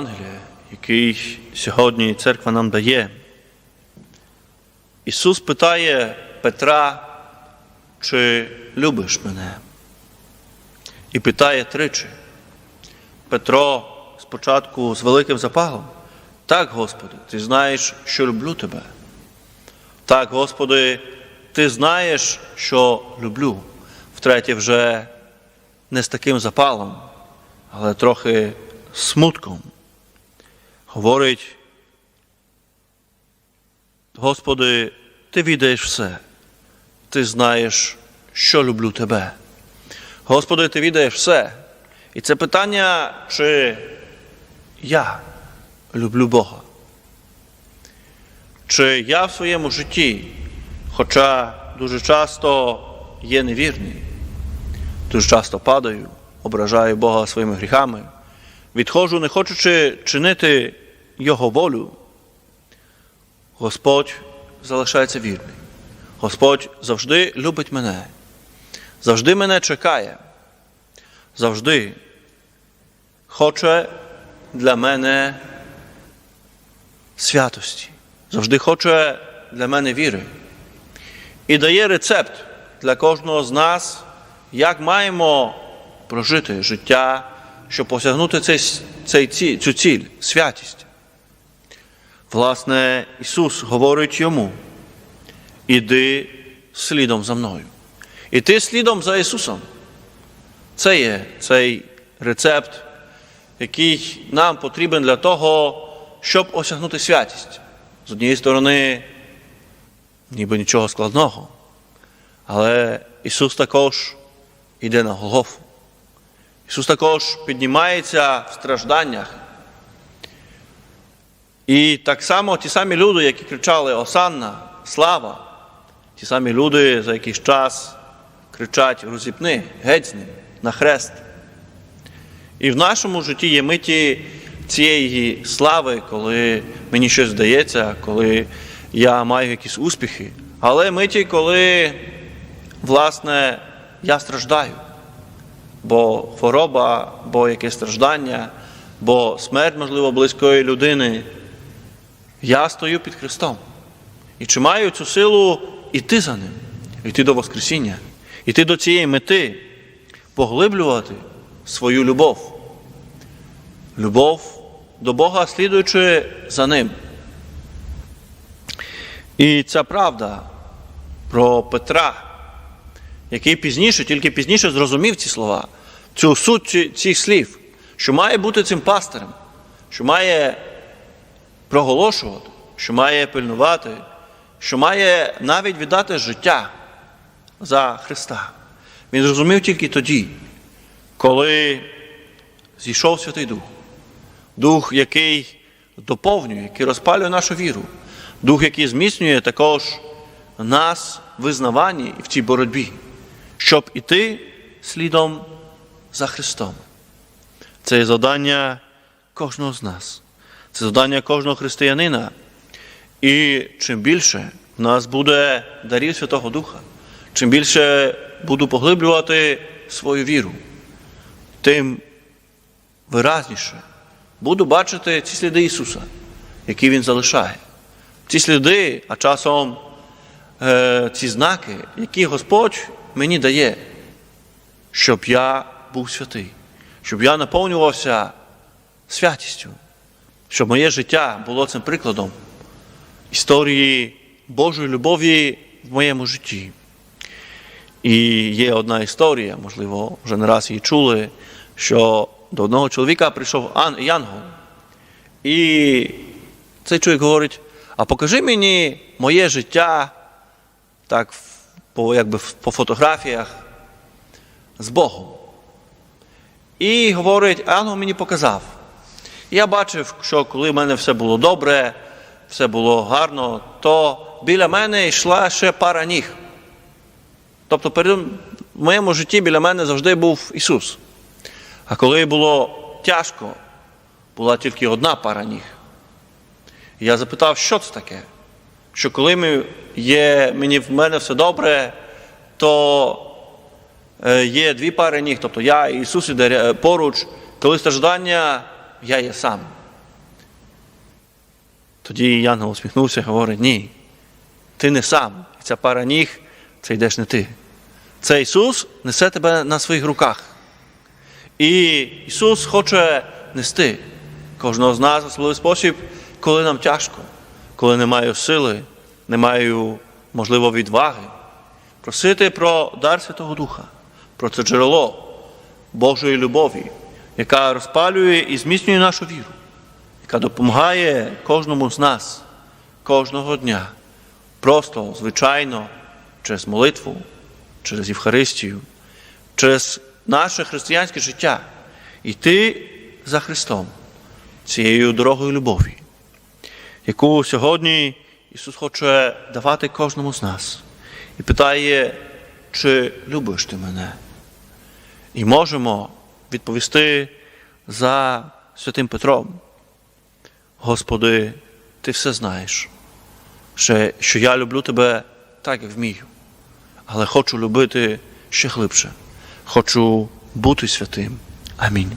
Євангелія, який сьогодні церква нам дає, Ісус питає Петра, чи любиш мене? І питає тричі. Петро спочатку з великим запалом. Так, Господи, ти знаєш, що люблю тебе. Так, Господи, ти знаєш, що люблю. Втретє, вже не з таким запалом, але трохи смутком. Говорить, Господи, ти відаєш все. Ти знаєш, що люблю тебе. Господи, ти відаєш все. І це питання, чи я люблю Бога. Чи я в своєму житті, хоча дуже часто є невірний, дуже часто падаю, ображаю Бога своїми гріхами, відходжу, не хочучи чинити Його волю, Господь залишається вірний. Господь завжди любить мене, завжди мене чекає, завжди хоче для мене святості, завжди хоче для мене віри. І дає рецепт для кожного з нас, як маємо прожити життя, щоб осягнути цей, цей, цю ціль, святість. Власне, Ісус говорить йому: іди слідом за мною. Іти слідом за Ісусом. Це є цей рецепт, який нам потрібен для того, щоб осягнути святість. З однієї сторони, ніби нічого складного. Але Ісус також йде на Голгофу. Ісус також піднімається в стражданнях. І так само ті самі люди, які кричали Осанна, слава, ті самі люди за якийсь час кричать розіпни, геть з ним, на хрест. І в нашому житті є миті цієї слави, коли мені щось здається, коли я маю якісь успіхи. Але миті, коли, власне, я страждаю. Бо хвороба, бо якесь страждання, бо смерть, можливо, близької людини. Я стою під Христом. І чи маю цю силу йти за Ним, йти до Воскресіння, йти до цієї мети, поглиблювати свою любов. Любов до Бога, слідуючи за Ним. І ця правда про Петра, який пізніше, тільки пізніше зрозумів ці слова, цю суть цих слів, що має бути цим пастирем, що має проголошувати, що має пильнувати, що має навіть віддати життя за Христа. Він зрозумів тільки тоді, коли зійшов Святий Дух. Дух, який доповнює, який розпалює нашу віру, дух, який зміцнює також нас в визнаванні і в цій боротьбі, щоб іти слідом за Христом. Це є завдання кожного з нас. Це завдання кожного християнина. І чим більше в нас буде дарів Святого Духа, чим більше буду поглиблювати свою віру, тим виразніше буду бачити ці сліди Ісуса, які Він залишає. Ці сліди, а часом е, ці знаки, які Господь мені дає, щоб я був святий, щоб я наповнювався святістю, щоб моє життя було цим прикладом історії Божої любові в моєму житті. І є одна історія, можливо, вже не раз її чули, що до одного чоловіка прийшов Янгол. І цей чоловік говорить: а покажи мені моє життя так, по, якби, по фотографіях з Богом. І говорить, ангел мені показав. Я бачив, що коли в мене все було добре, все було гарно, то біля мене йшла ще пара ніг. Тобто в моєму житті біля мене завжди був Ісус. А коли було тяжко, була тільки одна пара ніг. І я запитав, що це таке? Що коли ми є, мені, в мене все добре, то е, є дві пари ніг, тобто я і Ісус іде поруч, коли страждання, я є сам. Тоді Янгел усміхнувся і говорить: ні, ти не сам. І ця пара ніг, це йдеш не ти. Це Ісус несе тебе на своїх руках. І Ісус хоче нести кожного з нас в особливий спосіб, коли нам тяжко, коли не маю сили, не маю, можливо, відваги. Просити про дар Святого Духа, про це джерело Божої любові, яка розпалює і зміцнює нашу віру, яка допомагає кожному з нас кожного дня, просто, звичайно, через молитву, через Євхаристію, через наше християнське життя йти за Христом цією дорогою любові, яку сьогодні Ісус хоче давати кожному з нас і питає, чи любиш ти мене? І можемо відповісти за святим Петром. Господи, Ти все знаєш, що, що я люблю тебе так, як вмію, але хочу любити ще глибше. Хочу бути святим. Амінь.